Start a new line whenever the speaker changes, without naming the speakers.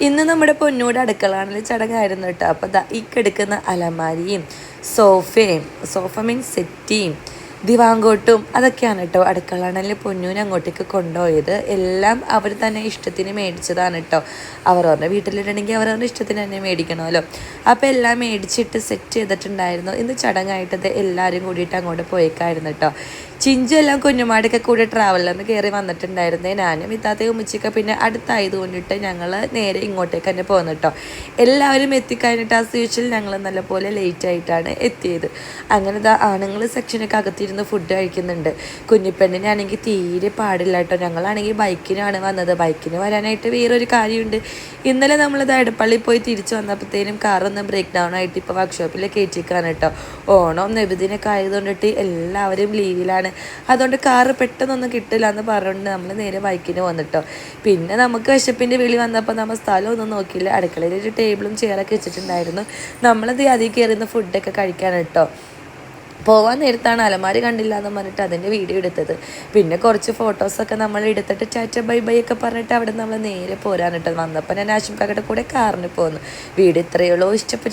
ഇന്ന് നമ്മുടെ പൊന്നൂടെ അടുക്കളാണല്ലോ ചടങ്ങായിരുന്നു കേട്ടോ. അപ്പോൾ ഈ കിടക്കുന്ന അലമാരിയും സോഫയും സോഫ മീൻസ് സെറ്റിയും ദിവാങ്കോട്ടും അതൊക്കെയാണ് കേട്ടോ അടുക്കളാണിൽ പൊന്നൂന് അങ്ങോട്ടേക്ക് കൊണ്ടുപോയത്. എല്ലാം അവർ തന്നെ ഇഷ്ടത്തിന് മേടിച്ചതാണ് കേട്ടോ. അവർ പറഞ്ഞ വീട്ടിലിടണമെങ്കിൽ അവർ പറഞ്ഞ ഇഷ്ടത്തിന് തന്നെ മേടിക്കണമല്ലോ. അപ്പോൾ എല്ലാം മേടിച്ചിട്ട് സെറ്റ് ചെയ്തിട്ടുണ്ടായിരുന്നു. ഇന്ന് ചടങ്ങായിട്ടത് എല്ലാവരും കൂടിയിട്ട് അങ്ങോട്ട് പോയേക്കായിരുന്നു കേട്ടോ. ചിഞ്ചു എല്ലാം കുഞ്ഞുമാടൊക്കെ കൂടി ട്രാവലറിന് കയറി വന്നിട്ടുണ്ടായിരുന്നേ. ഞാനും ഇത്താത്തയും ഉമ്മച്ചിക്ക പിന്നെ അടുത്തായത് കൊണ്ടിട്ട് ഞങ്ങൾ നേരെ ഇങ്ങോട്ടേക്ക് തന്നെ പോകുന്നു കേട്ടോ. എല്ലാവരും എത്തിക്കഴിഞ്ഞിട്ട് ആ സ്വീച്ചിൽ ഞങ്ങൾ നല്ലപോലെ ലേറ്റ് ആയിട്ടാണ് എത്തിയത്. അങ്ങനെ ആണുങ്ങൾ സെക്ഷനൊക്കെ അകത്തിരുന്ന് ഫുഡ് കഴിക്കുന്നുണ്ട്. കുഞ്ഞിപ്പെണ്ണിനാണെങ്കിൽ തീരെ പാടില്ല കേട്ടോ. ഞങ്ങളാണെങ്കിൽ ബൈക്കിനാണ് വന്നത്. ബൈക്കിന് വരാനായിട്ട് വേറൊരു കാര്യമുണ്ട്. ഇന്നലെ നമ്മളിത് എടപ്പള്ളി പോയി തിരിച്ചു വന്നപ്പോഴത്തേനും കാറൊന്ന് ബ്രേക്ക് ഡൗൺ ആയിട്ട് ഇപ്പോൾ വർക്ക്ഷോപ്പിൽ കയറ്റിക്കാണ് കേട്ടോ. ഓണം നബിദിനൊക്കെ ആയതുകൊണ്ടിട്ട് എല്ലാവരും ലീവിലാണ് അതുകൊണ്ട് കാറ് പെട്ടെന്നൊന്നും കിട്ടില്ല എന്ന് പറഞ്ഞുകൊണ്ട് നമ്മൾ നേരെ ബൈക്കിന് വന്നിട്ടോ. പിന്നെ നമുക്ക് വിശപ്പിന്റെ വിളി വന്നപ്പോൾ നമ്മൾ സ്ഥലമൊന്നും നോക്കിയില്ല. അടുക്കളയിൽ ഒരു ടേബിളും ചെയറൊക്കെ വെച്ചിട്ടുണ്ടായിരുന്നു. നമ്മളത് അതിൽ കയറുന്ന ഫുഡൊക്കെ കഴിക്കാൻ കേട്ടോ. പോവാൻ നേരത്താണ് അലമാരി കണ്ടില്ല എന്ന് പറഞ്ഞിട്ട് അതിന്റെ വീഡിയോ എടുത്തത്. പിന്നെ കുറച്ച് ഫോട്ടോസൊക്കെ നമ്മൾ എടുത്തിട്ട് ചാറ്റ ബൈ ബൈ ഒക്കെ പറഞ്ഞിട്ട് അവിടെ നമ്മൾ നേരെ പോരാനിട്ടത് വന്നപ്പോൾ ഞാൻ ആശുപത്രിയുടെ കൂടെ കാറിന് പോന്നു. വീട് ഇത്രയുള്ളൂ ഇഷ്ടപ്പെട്ടു